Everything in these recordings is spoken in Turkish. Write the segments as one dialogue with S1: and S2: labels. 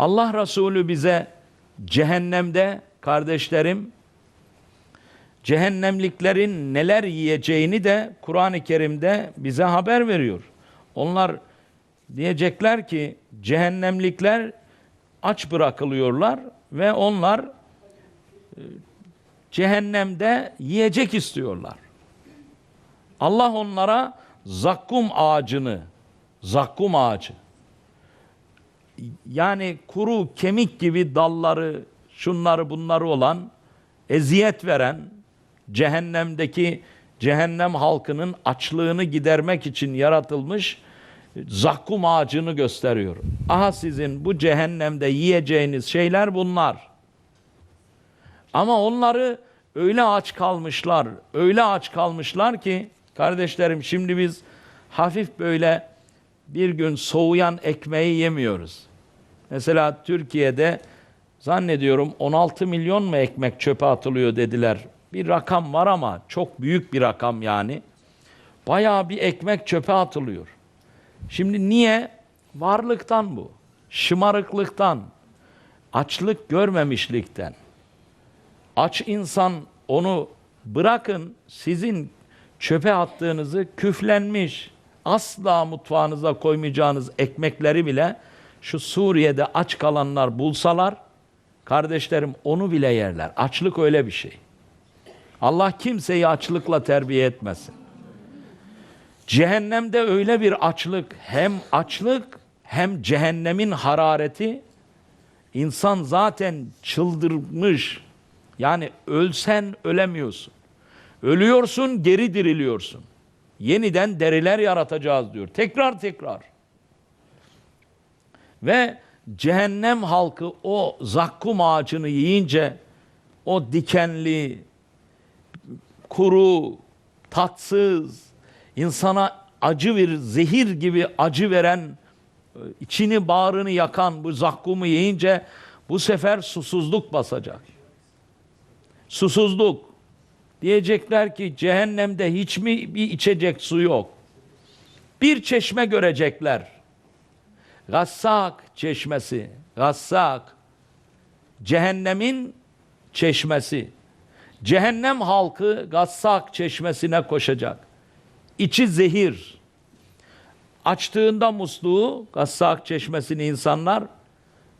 S1: Allah Resulü bize cehennemde kardeşlerim cehennemliklerin neler yiyeceğini de Kur'an-ı Kerim'de bize haber veriyor. Onlar diyecekler ki cehennemlikler aç bırakılıyorlar ve onlar e, cehennemde yiyecek istiyorlar. Allah onlara zakkum ağacını, zakkum ağacı, yani kuru kemik gibi dalları, şunları bunları olan, eziyet veren, cehennemdeki cehennem halkının açlığını gidermek için yaratılmış zakkum ağacını gösteriyor. Aha sizin bu cehennemde yiyeceğiniz şeyler bunlar. Ama onları öyle aç kalmışlar, öyle aç kalmışlar ki kardeşlerim şimdi biz hafif böyle bir gün soğuyan ekmeği yemiyoruz. Mesela Türkiye'de zannediyorum 16 milyon mu ekmek çöpe atılıyor dediler. Bir rakam var ama çok büyük bir rakam yani. Bayağı bir ekmek çöpe atılıyor. Şimdi niye? Varlıktan bu. Şımarıklıktan, açlık görmemişlikten. Aç insan onu bırakın sizin çöpe attığınızı küflenmiş, asla mutfağınıza koymayacağınız ekmekleri bile şu Suriye'de aç kalanlar bulsalar, kardeşlerim onu bile yerler. Açlık öyle bir şey. Allah kimseyi açlıkla terbiye etmesin. Cehennemde öyle bir açlık, hem açlık hem cehennemin harareti, insan zaten çıldırmış. Yani ölsen ölemiyorsun. Ölüyorsun, geri diriliyorsun. Yeniden deriler yaratacağız diyor. Tekrar tekrar. Ve cehennem halkı o zakkum ağacını yiyince o dikenli, kuru, tatsız, insana acı bir zehir gibi acı veren, içini bağrını yakan bu zakkumu yiyince bu sefer susuzluk basacak. Susuzluk. Diyecekler ki cehennemde hiç mi bir içecek su yok? Bir çeşme görecekler. Gassak çeşmesi. Gassak. Cehennemin çeşmesi. Cehennem halkı Gassak çeşmesine koşacak. İçi zehir. Açtığında musluğu Gassak çeşmesini insanlar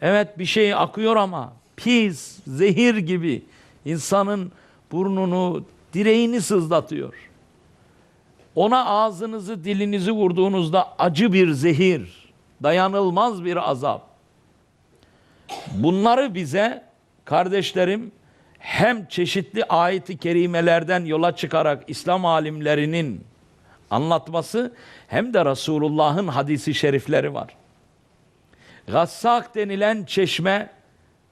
S1: evet bir şey akıyor ama pis, zehir gibi insanın burnunu, direğini sızlatıyor. Ona ağzınızı, dilinizi vurduğunuzda acı bir zehir, dayanılmaz bir azap. Bunları bize kardeşlerim hem çeşitli ayet-i kerimelerden yola çıkarak İslam alimlerinin anlatması hem de Resulullah'ın hadisi şerifleri var. Gassak denilen çeşme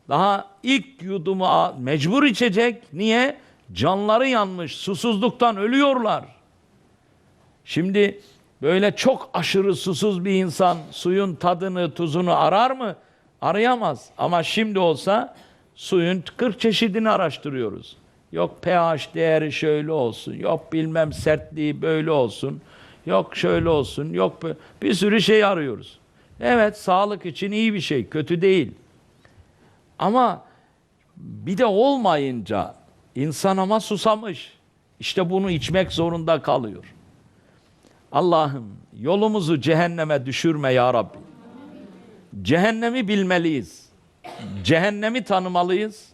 S1: daha ilk yudumu mecbur içecek. Niye? Canları yanmış, susuzluktan ölüyorlar. Şimdi böyle çok aşırı susuz bir insan suyun tadını, tuzunu arar mı? Arayamaz. Ama şimdi olsa suyun 40 çeşidini araştırıyoruz. Yok pH değeri şöyle olsun, yok bilmem sertliği böyle olsun, yok şöyle olsun, yok bir sürü şey arıyoruz. Evet sağlık için iyi bir şey, kötü değil. Ama bir de olmayınca insan ama susamış. İşte bunu içmek zorunda kalıyor. Allah'ım yolumuzu cehenneme düşürme ya Rabbi. Cehennemi bilmeliyiz. Cehennemi tanımalıyız.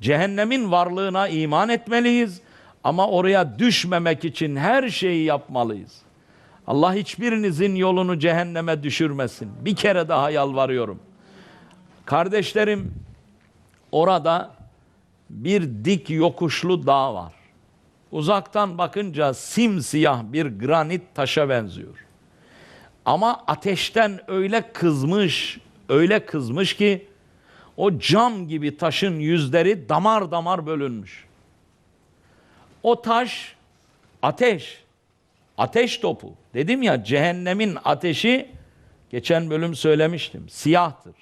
S1: Cehennemin varlığına iman etmeliyiz. Ama oraya düşmemek için her şeyi yapmalıyız. Allah hiçbirinizin yolunu cehenneme düşürmesin. Bir kere daha yalvarıyorum. Kardeşlerim orada bir dik yokuşlu dağ var. Uzaktan bakınca simsiyah bir granit taşa benziyor. Ama ateşten öyle kızmış, öyle kızmış ki o cam gibi taşın yüzleri damar damar bölünmüş. O taş ateş, ateş topu. Dedim ya cehennemin ateşi geçen bölüm söylemiştim. Siyahtır.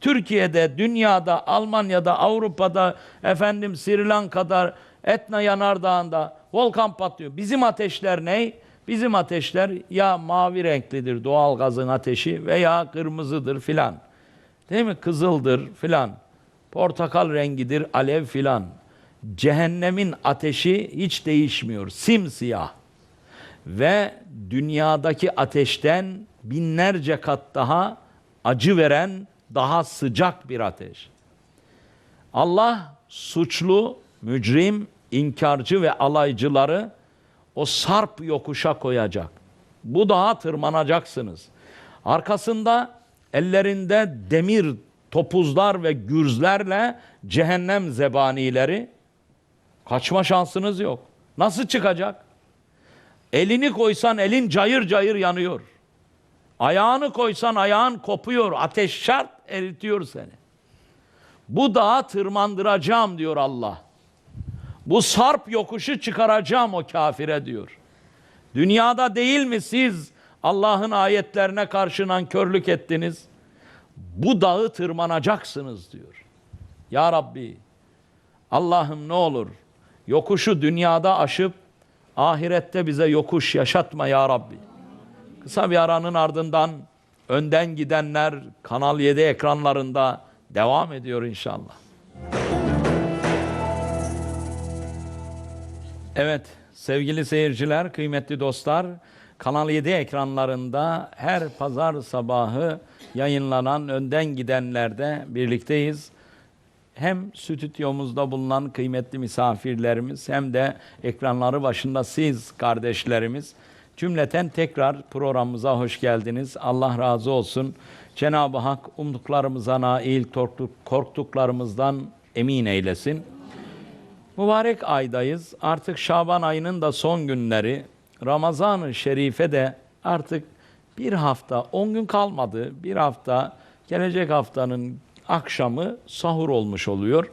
S1: Türkiye'de, dünyada, Almanya'da, Avrupa'da, efendim Sri Lanka'da, Etna Yanardağı'nda volkan patlıyor. Bizim ateşler ne? Bizim ateşler ya mavi renklidir doğal gazın ateşi veya kırmızıdır filan. Değil mi? Kızıldır filan. Portakal rengidir, alev filan. Cehennemin ateşi hiç değişmiyor. Simsiyah. Ve dünyadaki ateşten binlerce kat daha acı veren, daha sıcak bir ateş. Allah suçlu, mücrim, inkarcı ve alaycıları o sarp yokuşa koyacak. Bu dağa tırmanacaksınız. Arkasında ellerinde demir topuzlar ve gürzlerle cehennem zebanileri kaçma şansınız yok. Nasıl çıkacak? Elini koysan elin cayır cayır yanıyor. Ayağını koysan ayağın kopuyor. Ateş şart eritiyor seni. Bu dağı tırmandıracağım diyor Allah. Bu sarp yokuşu çıkaracağım o kafire diyor. Dünyada değil mi siz Allah'ın ayetlerine karşı nankörlük ettiniz? Bu dağı tırmanacaksınız diyor. Ya Rabbi Allah'ım ne olur yokuşu dünyada aşıp ahirette bize yokuş yaşatma ya Rabbi. Kısa bir aranın ardından önden gidenler Kanal 7 ekranlarında devam ediyor inşallah. Evet sevgili seyirciler, kıymetli dostlar, Kanal 7 ekranlarında her pazar sabahı yayınlanan önden gidenlerde birlikteyiz. Hem stüdyomuzda bulunan kıymetli misafirlerimiz hem de ekranları başında siz kardeşlerimiz cümleten tekrar programımıza hoş geldiniz. Allah razı olsun. Cenab-ı Hak umduklarımıza nail, korktuk- korktuklarımızdan emin eylesin. Mübarek aydayız. Artık Şaban ayının da son günleri. Ramazan-ı Şerife de artık bir hafta, on gün kalmadı. Bir hafta, gelecek haftanın akşamı sahur olmuş oluyor.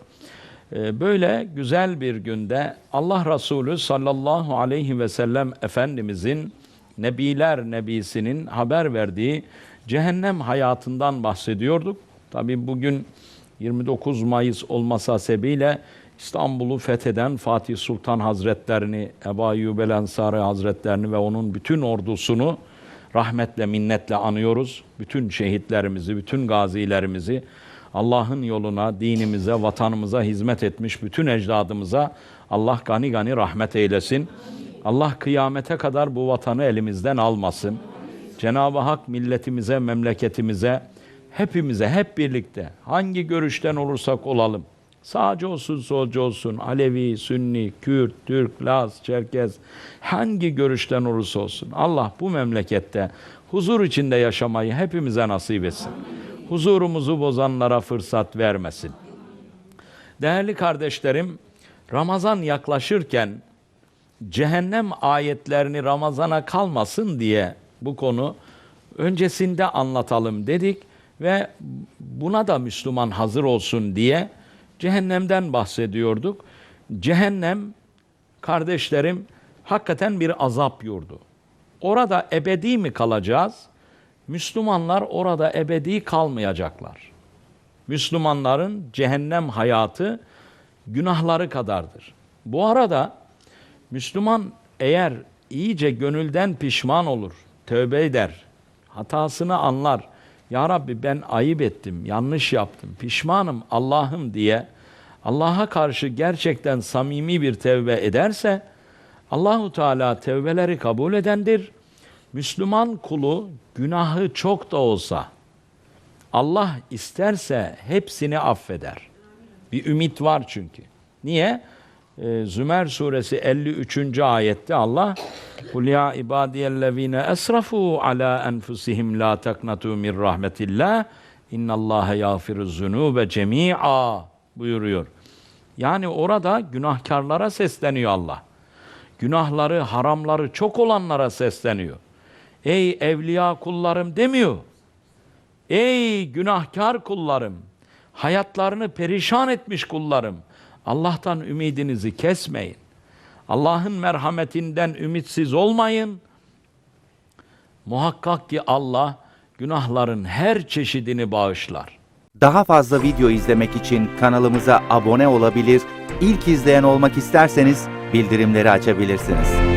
S1: Ee, Böyle güzel bir günde Allah Resulü sallallahu aleyhi ve sellem Efendimizin Nebiler Nebisi'nin haber verdiği cehennem hayatından bahsediyorduk. Tabi bugün 29 Mayıs olması hasebiyle İstanbul'u fetheden Fatih Sultan Hazretlerini, Ebu Eyyub el Ensari Hazretlerini ve onun bütün ordusunu rahmetle, minnetle anıyoruz. Bütün şehitlerimizi, bütün gazilerimizi, Allah'ın yoluna, dinimize, vatanımıza hizmet etmiş bütün ecdadımıza Allah gani gani rahmet eylesin. Allah kıyamete kadar bu vatanı elimizden almasın. Cenab-ı Hak milletimize, memleketimize, hepimize, hep birlikte hangi görüşten olursak olalım, sağcı olsun, solcu olsun, Alevi, Sünni, Kürt, Türk, Laz, Çerkez, hangi görüşten olursa olsun Allah bu memlekette huzur içinde yaşamayı hepimize nasip etsin. Huzurumuzu bozanlara fırsat vermesin. Değerli kardeşlerim, Ramazan yaklaşırken cehennem ayetlerini Ramazana kalmasın diye bu konu öncesinde anlatalım dedik ve buna da Müslüman hazır olsun diye cehennemden bahsediyorduk. Cehennem kardeşlerim hakikaten bir azap yurdu. Orada ebedi mi kalacağız? Müslümanlar orada ebedi kalmayacaklar. Müslümanların cehennem hayatı günahları kadardır. Bu arada Müslüman eğer iyice gönülden pişman olur, tövbe eder, hatasını anlar. Ya Rabbi ben ayıp ettim, yanlış yaptım, pişmanım Allah'ım diye Allah'a karşı gerçekten samimi bir tevbe ederse Allahu Teala tevbeleri kabul edendir. Müslüman kulu günahı çok da olsa Allah isterse hepsini affeder. Bir ümit var çünkü. Niye? Ee, Zümer suresi 53. ayette Allah Kul ya ibadiyellezine esrafu ala enfusihim la taknatu min rahmetillah innallaha yağfiruz zunube cemi'a buyuruyor. Yani orada günahkarlara sesleniyor Allah. Günahları, haramları çok olanlara sesleniyor. Ey evliya kullarım demiyor. Ey günahkar kullarım, hayatlarını perişan etmiş kullarım. Allah'tan ümidinizi kesmeyin. Allah'ın merhametinden ümitsiz olmayın. Muhakkak ki Allah günahların her çeşidini bağışlar.
S2: Daha fazla video izlemek için kanalımıza abone olabilir, ilk izleyen olmak isterseniz bildirimleri açabilirsiniz.